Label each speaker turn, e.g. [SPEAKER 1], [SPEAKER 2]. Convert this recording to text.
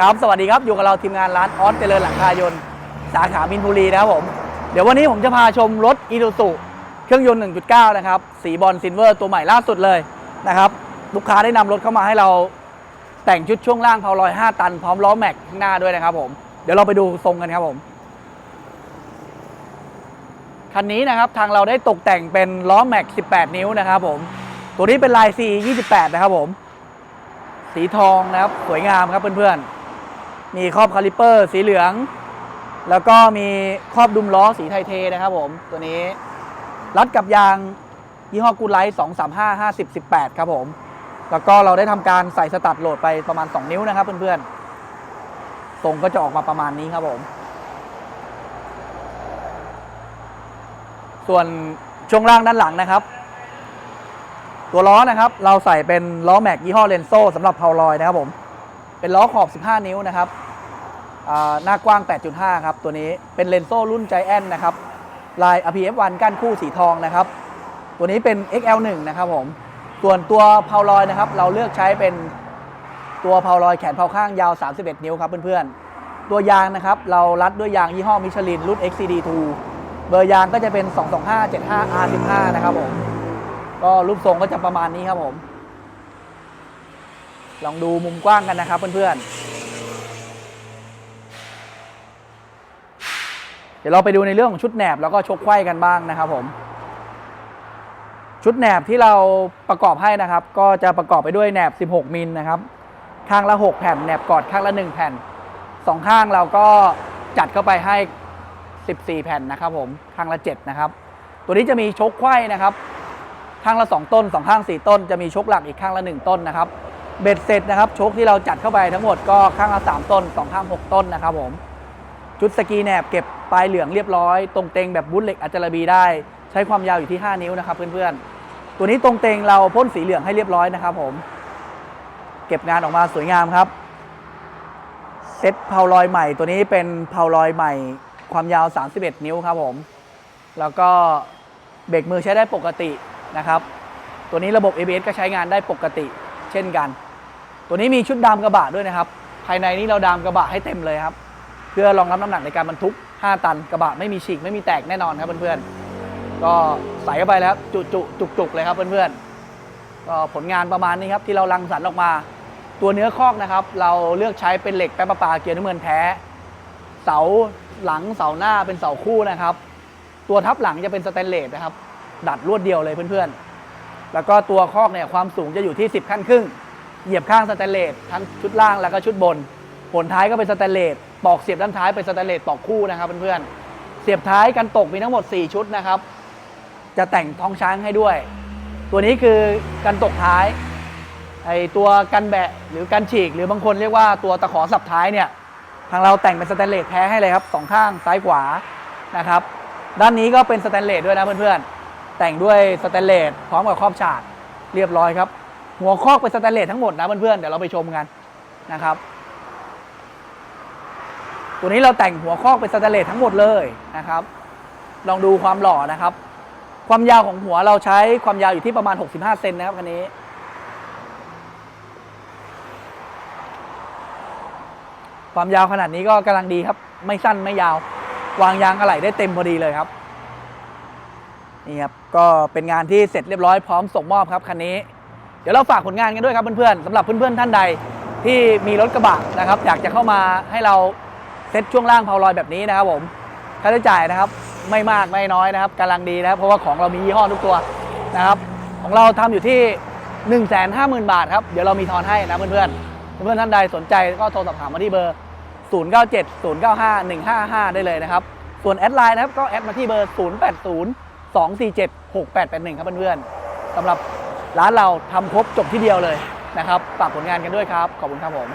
[SPEAKER 1] ครับ สวัสดีครับอยู่กับเราทีมงานร้านออสเจริญหลังคายนสาขามินบุรีนะครับผม เดี๋ยววันนี้ผมจะพาชมรถอี u ู u เครื่องยนต์ 1.9 นะครับ สีบอลซิลเวอร์ตัวใหม่ล่าสุดเลยนะครับลูกค้าได้นำรถเข้ามาให้เราแต่งชุดช่วงล่างเพาลอย 5 ตันพร้อมล้อแม็กข้างหน้าด้วยนะครับผมเดี๋ยวเราไปดูทรงกันครับผมคันนี้นะครับทางเราได้ตกแต่งเป็นล้อแม็ก 18 นิ้วนะครับผมตัวนี้เป็นลาย C 28 นะครับผมสีทองนะครับ สวยงามครับเพื่อนๆ มีครอบคาลิเปอร์สีเหลือง แล้วก็มีครอบดุมล้อสีไทเทนะครับผมตัวนี้รัดกับยางยี่ห้อกูไลท์235 50 18ครับผม แล้วก็เราได้ทำการใส่สตัดโหลดไปประมาณ 2 นิ้วนะครับเพื่อนๆทรงก็จะออกมาประมาณนี้ครับผม ส่วนช่วงล่างด้านหลังนะครับ ตัวล้อนะครับ เราใส่เป็นล้อแม็กยี่ห้อเลนโซ่สำหรับเพาลอยนะครับผม เป็นล้อขอบ 15 นิ้วนะครับหน้ากว้าง 8.5 ครับ ตัวนี้เป็นเลนโซ่รุ่นใจแอนนะครับ ลาย RPF1 ก้านคู่สีทองนะครับ ตัวนี้เป็น XL1 นะครับผม ส่วนตัวเพาลอยนะครับ เราเลือกใช้เป็นตัวเพาลอยแขนเพาข้างยาว 31 นิ้วครับเพื่อนๆ ตัวยางนะครับ เรารัดด้วยยางยี่ห้อมิชลินรุ่น XCD2 เบอร์ยางก็จะเป็น 225-75R15 นะครับผม ก็รูปทรงก็จะประมาณนี้ครับผม ลองดูมุมกว้างกันนะครับเพื่อนๆ เดี๋ยวเราไปดูในเรื่องของชุดแหนบแล้วก็ชกไขว้กันบ้างนะครับผม ชุดแหนบที่เราประกอบให้นะครับ ก็จะประกอบไปด้วยแหนบ 16 มิลนะครับ ข้างละ 6 แผ่นแหนบกอดข้างละ 1 แผ่นสองข้างเราก็จัดเข้าไปให้ 14 แผ่นนะครับผม ข้างละ 7 นะครับ ตัวนี้จะมีชกไขว้นะครับ ข้างละ 2 ต้น 2 ข้าง 4 ต้น จะมีชกหลักอีกข้างละ 1 ต้นนะครับ เบ็ดเสร็จนะครับชกที่เราจัดเข้าไปทั้งหมดก็ข้างละ3ต้น2ข้าง 6 ต้นนะครับผมชุดสกีแหนบเก็บปลายเหลืองเรียบร้อย ตรงเตงแบบบุลเหล็กอัจจารบีได้ ใช้ความยาวอยู่ที่ 5 นิ้วนะครับเพื่อนๆ ตัวนี้ตรงเตงเราพ่นสีเหลืองให้เรียบร้อยนะครับผม เก็บงานออกมาสวยงามครับ เซ็ตเพาลอยใหม่ ตัวนี้เป็นเพาลอยใหม่ ความยาว 31 นิ้วครับผม แล้วก็เบรกมือใช้ได้ปกตินะครับ ตัวนี้ระบบ ABS ก็ใช้งานได้ปกติ เช่นกัน ตัวนี้มีชุดดามกระบะด้วยนะครับ ภายในนี้เราดามกระบะให้เต็มเลยครับ เพื่อรองรับน้ำหนักในการบรรทุก 5 ตันกระบะไม่มีฉีกไม่มีแตกแน่นอนครับเพื่อนๆ ก็ใส่เข้าไปแล้วจุจุจุกจุกๆเลยครับเพื่อนๆ ก็ผลงานประมาณนี้ครับที่เรารังสรรค์ออกมา ตัวเนื้อคอกนะครับ เราเลือกใช้เป็นเหล็กแป๊บปะปาเกียร์น้ำเงินแท้ เสาหลังเสาหน้าเป็นเสาคู่นะครับ ตัวทับหลังจะเป็นสแตนเลสนะครับ ดัดรวดเดียวเลยเพื่อนๆ แล้วก็ตัวคอกเนี่ยความสูงจะอยู่ที่ 10 ขั้นครึ่ง เหยียบข้างสแตนเลสทั้งชุดล่างแล้วก็ชุดบนผลท้ายก็เป็นสแตนเลสปอกเสียบด้านท้ายเป็นสแตนเลสปอกคู่นะครับเพื่อนๆเสียบท้ายกันตกมีทั้งหมด 4 ชุดนะครับ จะแต่งท้องช้างให้ด้วย ตัวนี้คือกันตกท้ายไอตัวกันแบะหรือกันฉีก หรือบางคนเรียกว่าตัวตะขอสับท้ายเนี่ยทางเราแต่งเป็นสแตนเลสแท้ให้เลยครับสองข้างซ้ายขวานะครับด้านนี้ก็เป็นสแตนเลสด้วยนะเพื่อนๆแต่งด้วยสแตนเลสพร้อมกับครอบฉากเรียบร้อยครับ หัวคอกเป็นสแตนเลสทั้งหมดนะเพื่อนๆเดี๋ยวเราไปชมกันนะครับ ตัวนี้เราแต่งหัวคอกเป็นสแตนเลสทั้งหมดเลยนะครับ ลองดูความหล่อนะครับ ความยาวของหัวเราใช้ความยาวอยู่ที่ประมาณ 65 เซนนะครับคันนี้ ความยาวขนาดนี้ก็กำลังดีครับ ไม่สั้นไม่ยาว วางยางอะไหล่ได้เต็มพอดีเลยครับนี่ครับก็เป็นงานที่เสร็จเรียบร้อยพร้อมส่งมอบครับคันนี้ เดี๋ยวเราฝากผลงานกันด้วยครับเพื่อนๆสำหรับเพื่อนๆท่านใดที่มีรถกระบะนะครับ อยากจะเข้ามาให้เราเซ็ตช่วงล่างเพาลอยแบบนี้นะครับผมค่าใช้จ่ายนะครับไม่มากไม่น้อยนะครับกำลังดีนะครับเพราะว่าของเรามียี่ห้อทุกตัวนะครับ ของเราทำอยู่ที่ 1 5 0 0 0 0 บาทครับเดี๋ยวเรามีทอนให้นะเพื่อนๆเพื่อนๆท่านใดสนใจก็โทรสอบถามมาที่เบอร์ 097 095 155ได้เลยนะครับ ส่วนแอดไลน์นะครับก็แอดมาที่เบอร์ 080 247 6881 ครับเพื่อนๆสำหรับ ร้านเราทำครบจบที่เดียวเลยนะครับฝากผลงานกันด้วยครับ ขอบคุณครับผม